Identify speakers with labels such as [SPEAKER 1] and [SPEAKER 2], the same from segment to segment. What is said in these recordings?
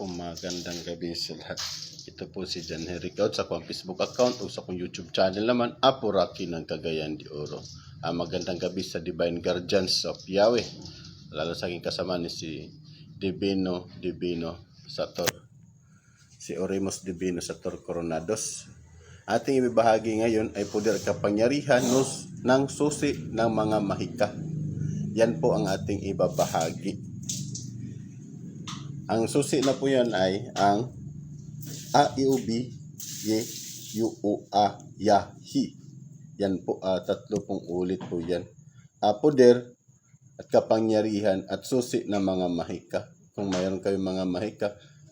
[SPEAKER 1] po magandang gabi sa lahat. Ito po si Jan Henry Kaut sa akong Facebook account o sa akong YouTube channel naman, Apo Rocky ng Cagayan de Oro. Ah, magandang gabi sa Divine Guardians of Yahweh. Lalo sa aking kasama ni si Divino Divino Sator. Si Oremus Divino Sator Coronados. Ating ibibahagi ngayon ay poder kapangyarihan ng susi ng mga mahika. Yan po ang ating ibabahagi. Ang susi na po yan ay ang A, I, U, B, Y, U, U, A, Ya, Hi. Yan po, ah, tatlo pong ulit po yan. Ah, poder at kapangyarihan at susi ng mga mahika. Kung mayroon kayong mga mahika.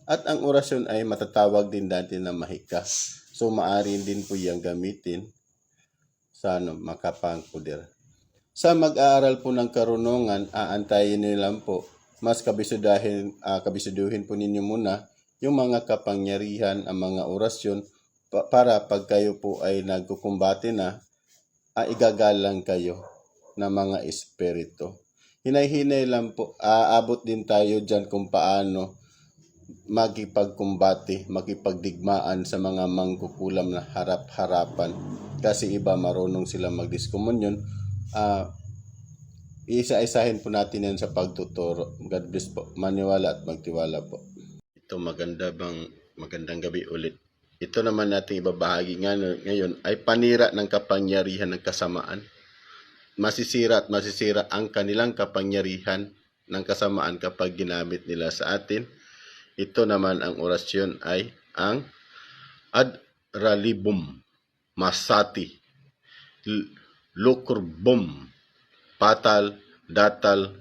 [SPEAKER 1] At ang orasyon ay matatawag din natin na mahika. So, maaari din po yung gamitin sa ano, makapang. Sa mag-aaral po ng karunungan, aantayin nyo lang po. Mas kabisudahin, ah, kabisuduhin po ninyo muna yung mga kapangyarihan, ang mga orasyon, pa- para pag kayo po ay nagkukumbate na, ah, igagalang kayo ng mga espiritu. Hinay-hinay lang po, aabot din tayo dyan kung paano makipagkumbate, makipagdigmaan sa mga mangkukulam na harap-harapan. Kasi iba marunong sila magdiskomunyon. Ah, isa-isahin po natin yan sa pagtuturo. God bless po. Maniwala at magtiwala po. Ito maganda bang magandang gabi ulit. Ito naman natin ibabahagi nga ngayon ay panira ng kapangyarihan ng kasamaan. Masisira at masisira ang kanilang kapangyarihan ng kasamaan kapag ginamit nila sa atin. Ito naman ang orasyon ay ang ad ralibum masati lukurbum patal datal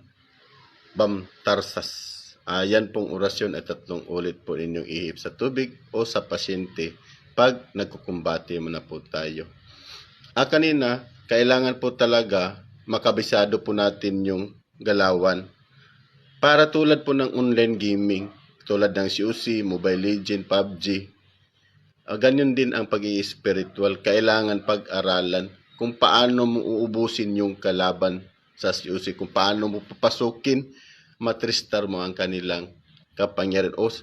[SPEAKER 1] bam tarsas. Ayan pong orasyon at tatlong ulit po ninyong ihip sa tubig o sa pasyente pag nagkukumbate mo na po tayo. Ah, kanina, kailangan po talaga makabisado po natin yung galawan. Para tulad po ng online gaming, tulad ng COC, Mobile Legend, PUBG, ah, ganyan din ang pag spiritual Kailangan pag-aralan kung paano mo uubusin yung kalaban sa COC, kung paano mo papasukin, matristar mo ang kanilang kapangyarihan. O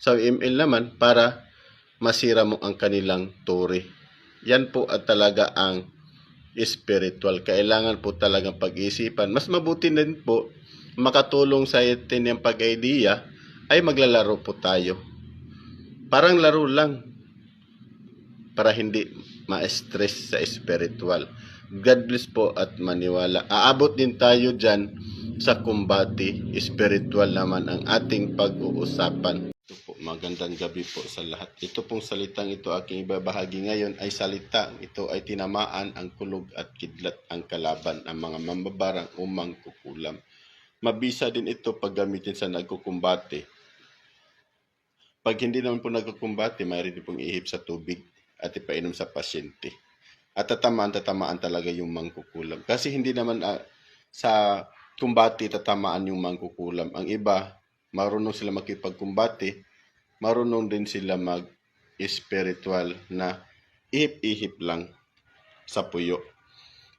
[SPEAKER 1] sa ML naman, para masira mo ang kanilang tore. Yan po at talaga ang spiritual. Kailangan po talagang pag-isipan. Mas mabuti din po makatulong sa atin yung pag-idea ay maglalaro po tayo. Parang laro lang para hindi ma-stress sa spiritual. God bless po at maniwala. Aabot din tayo dyan sa kumbati. Spiritual naman ang ating pag-uusapan. Ito po, magandang gabi po sa lahat. Ito pong salitang ito aking ibabahagi ngayon ay salita. Ito ay tinamaan ang kulog at kidlat ang kalaban ang mga mambabarang o mangkukulam. Mabisa din ito pag gamitin sa nagkukumbate. Pag hindi naman po nagkukumbate, mayroon din pong ihip sa tubig at ipainom sa pasyente. At tatamaan, tatamaan talaga yung mangkukulam. Kasi hindi naman ah, sa kumbate tatamaan yung mangkukulam. Ang iba, marunong sila makipagkumbate, marunong din sila mag-spiritual na ihip-ihip lang sa puyo.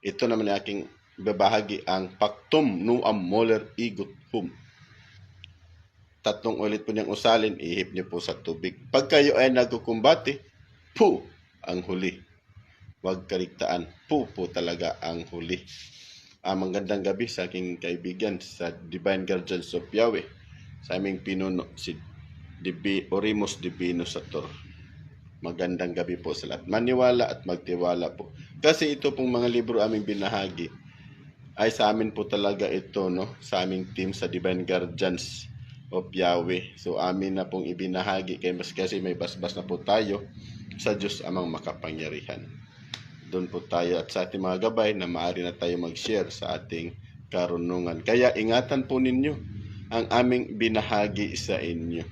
[SPEAKER 1] Ito naman ang aking babahagi ang Paktum Nuam Moller Igut Hum. Tatlong ulit po niyang usalin, ihip niyo po sa tubig. Pag kayo ay nagkukumbate, pu ang huli. Huwag kaligtaan. Pu po talaga ang huli. Ah, magandang gabi sa aking kaibigan sa Divine Guardians of Yahweh. Sa aming pinuno, si Dibi, Orimos Divino Sator. Magandang gabi po sa lahat. Maniwala at magtiwala po. Kasi ito pong mga libro aming binahagi ay sa amin po talaga ito, no? Sa aming team sa Divine Guardians of Yahweh. So amin na pong ibinahagi kay mas kasi may basbas na po tayo sa Diyos amang makapangyarihan. Doon po tayo at sa ating mga gabay na maaari na tayo mag-share sa ating karunungan. Kaya ingatan po ninyo ang aming binahagi sa inyo.